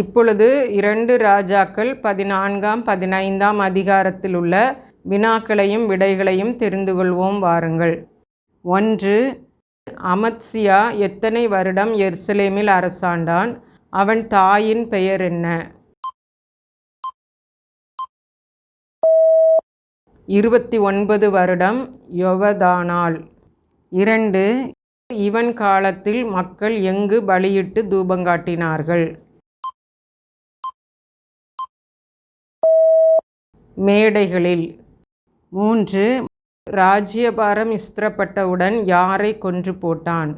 இப்பொழுது இரண்டு ராஜாக்கள் பதினான்காம் பதினைந்தாம் அதிகாரத்தில் உள்ள வினாக்களையும் விடைகளையும் தெரிந்து கொள்வோம் வாருங்கள். ஒன்று அமத்சியா எத்தனை வருடம் எருசலேமில் அரசாண்டான்? அவன் தாயின் பெயர் என்ன? இருபத்தி ஒன்பது வருடம் யொவதானாள் இரண்டு இவன் காலத்தில் மக்கள் எங்கு பலியிட்டு தூபங்காட்டினார்கள் மேடைகளில். மூன்று ராஜ்யபாரம் இஸ்திரப்பட்டவுடன் யாரை கொன்று போட்டான்?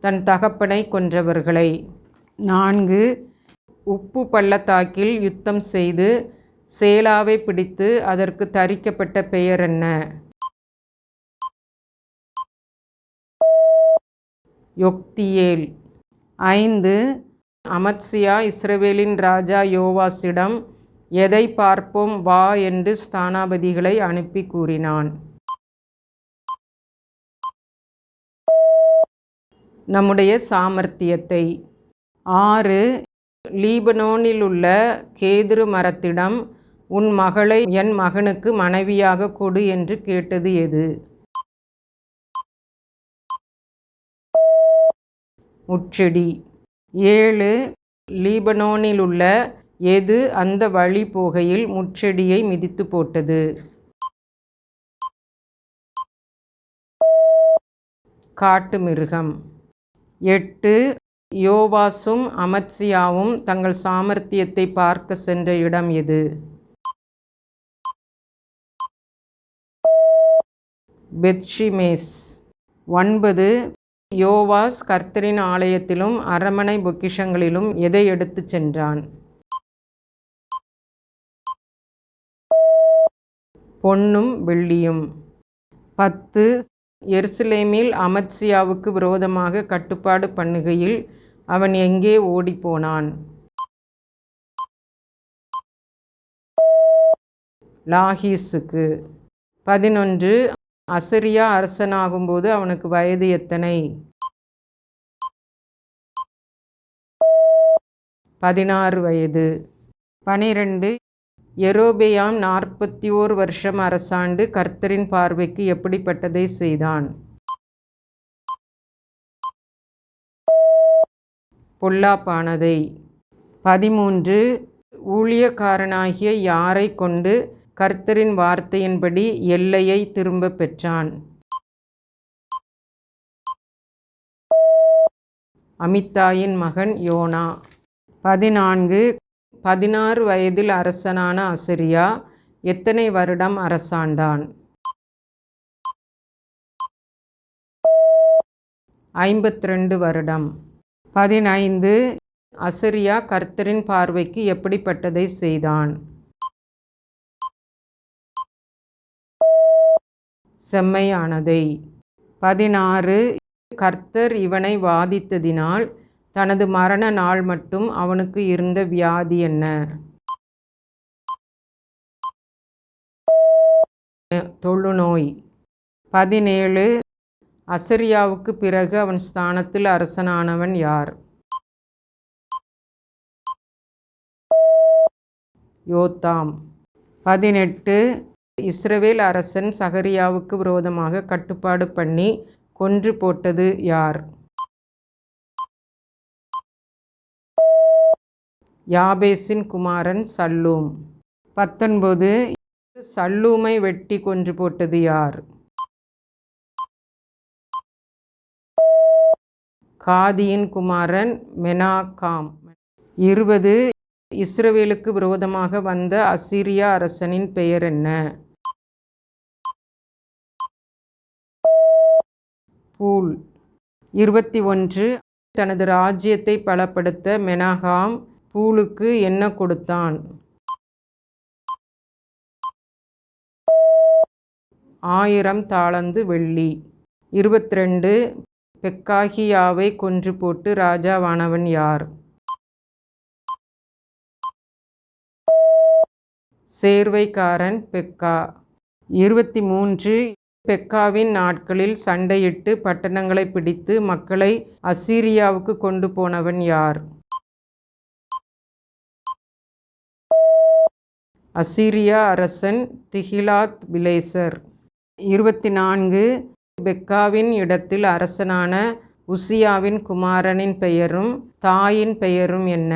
தன் தகப்பனை கொன்றவர்களை. நான்கு உப்பு பள்ளத்தாக்கில் யுத்தம் செய்து சேலாவை பிடித்து அதற்கு தரிக்கப்பட்ட பெயர் என்ன? யொக்தியேல். ஐந்து அமத்சியா இஸ்ரவேலின் ராஜா யோவாசிடம் எதை பார்ப்போம்? வா என்று ஸ்தானாபதிகளை அனுப்பி கூறினான். நம்முடைய சாமர்த்தியத்தை. ஆறு லீபனோனில் உள்ள கேதுரு மரத்திடம் உன் மகளை என் மகனுக்கு மனைவியாக கொடு என்று கேட்டது எது? முச்செடி ஏழு லீபனோனில் உள்ள எது அந்த வழி போகையில் முச்செடியை மிதித்து போட்டது? காட்டு மிருகம். எட்டு யோவாசும் அமத்சியாவும் தங்கள் சாமர்த்தியத்தை பார்க்க சென்ற இடம் எது? பெட்ஷிமேஸ் ஒன்பது யோவாஸ் கர்த்தரின் ஆலயத்திலும் அரமனை பொக்கிஷங்களிலும் எதை எடுத்து சென்றான்? பொன்னும் வெள்ளியும். பத்து எருசலேமில் அமத்சியாவுக்கு விரோதமாக கட்டுப்பாடு பண்ணுகையில் அவன் எங்கே ஓடிப்போனான்? லாகீஸுக்கு பதினொன்று அசரியா அரசனாகும்போது அவனுக்கு வயது எத்தனை? பதினாறு வயது. பனிரெண்டு. எரோபேயாம் நாற்பத்தி ஓர் வருஷம் அரசாண்டு கர்த்தரின் பார்வைக்கு எப்படிப்பட்டதை செய்தான்? பொல்லாப்பானதை. பதிமூன்று. ஊழியக்காரனாகிய யாரை கொண்டு கர்த்தரின் வார்த்தையின்படி எல்லையை திரும்ப பெற்றான். அமித்தாயின் மகன் யோனா. பதினான்கு பதினாறு வயதில் அரசனான அசரியா எத்தனை வருடம் அரசாண்டான்? ஐம்பத்தி ரெண்டு வருடம். பதினைந்து அசரியா கர்த்தரின் பார்வைக்கு எப்படிப்பட்டதை செய்தான்? செம்மையானதை. பதினாறு. கர்த்தர் இவனை வாதித்ததினால் தனது மரண நாள் மட்டும் அவனுக்கு இருந்த வியாதி என்ன? தொழுநோய். பதினேழு. அசரியாவுக்கு பிறகு அவன் ஸ்தானத்தில் அரசனானவன் யார்? யோத்தாம். பதினெட்டு. இஸ்ரவேல் அரசன் சகரியாவுக்கு விரோதமாக கட்டுப்பாடு பண்ணி கொன்று போட்டது யார்? யாபேசின் குமாரன் சல்லூம். பத்தொன்பது சல்லூமை வெட்டி கொன்று போட்டது யார்? காதியின் குமாரன் மெனாகாம். இருபது இஸ்ரவேலுக்கு விரோதமாக வந்த அசிரியா அரசனின் பெயர் என்ன? பூல். இருபத்தி ஒன்று. தனது ராஜ்யத்தை பலப்படுத்த மெனாகாம் பூலுக்கு என்ன கொடுத்தான்? ஆயிரம் தாளந்து வெள்ளி. இருபத்தி ரெண்டு பெக்காகியாவை கொன்று போட்டு ராஜாவானவன் யார்? சேர்வைக்காரன் பெக்கா. இருபத்தி மூன்று. பெக்காவின் நாட்களில் சண்டையிட்டு பட்டணங்களை பிடித்து மக்களை அசீரியாவுக்கு கொண்டு போனவன் யார்? அசீரியா அரசன் திகிலாத் பிலேசர் இருபத்தி நான்கு பெக்காவின் இடத்தில் அரசனான உசியாவின் குமாரனின் பெயரும் தாயின் பெயரும் என்ன?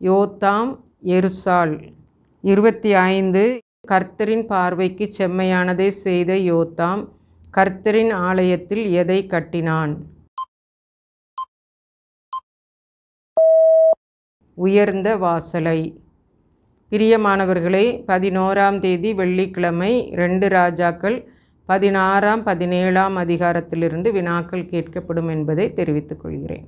யோத்தாம் எருசால். இருபத்தி ஐந்து கர்த்தரின் பார்வைக்கு செம்மையானதை செய்த யோத்தாம் கர்த்தரின் ஆலயத்தில் எதை கட்டினான்? உயர்ந்த வாசலை. பிரியமானவர்களே பதினோராம் தேதி வெள்ளிக்கிழமை ரெண்டு ராஜாக்கள் பதினாறாம் பதினேழாம் அதிகாரத்திலிருந்து வினாக்கள் கேட்கப்படும் என்பதை தெரிவித்துக் கொள்கிறேன்.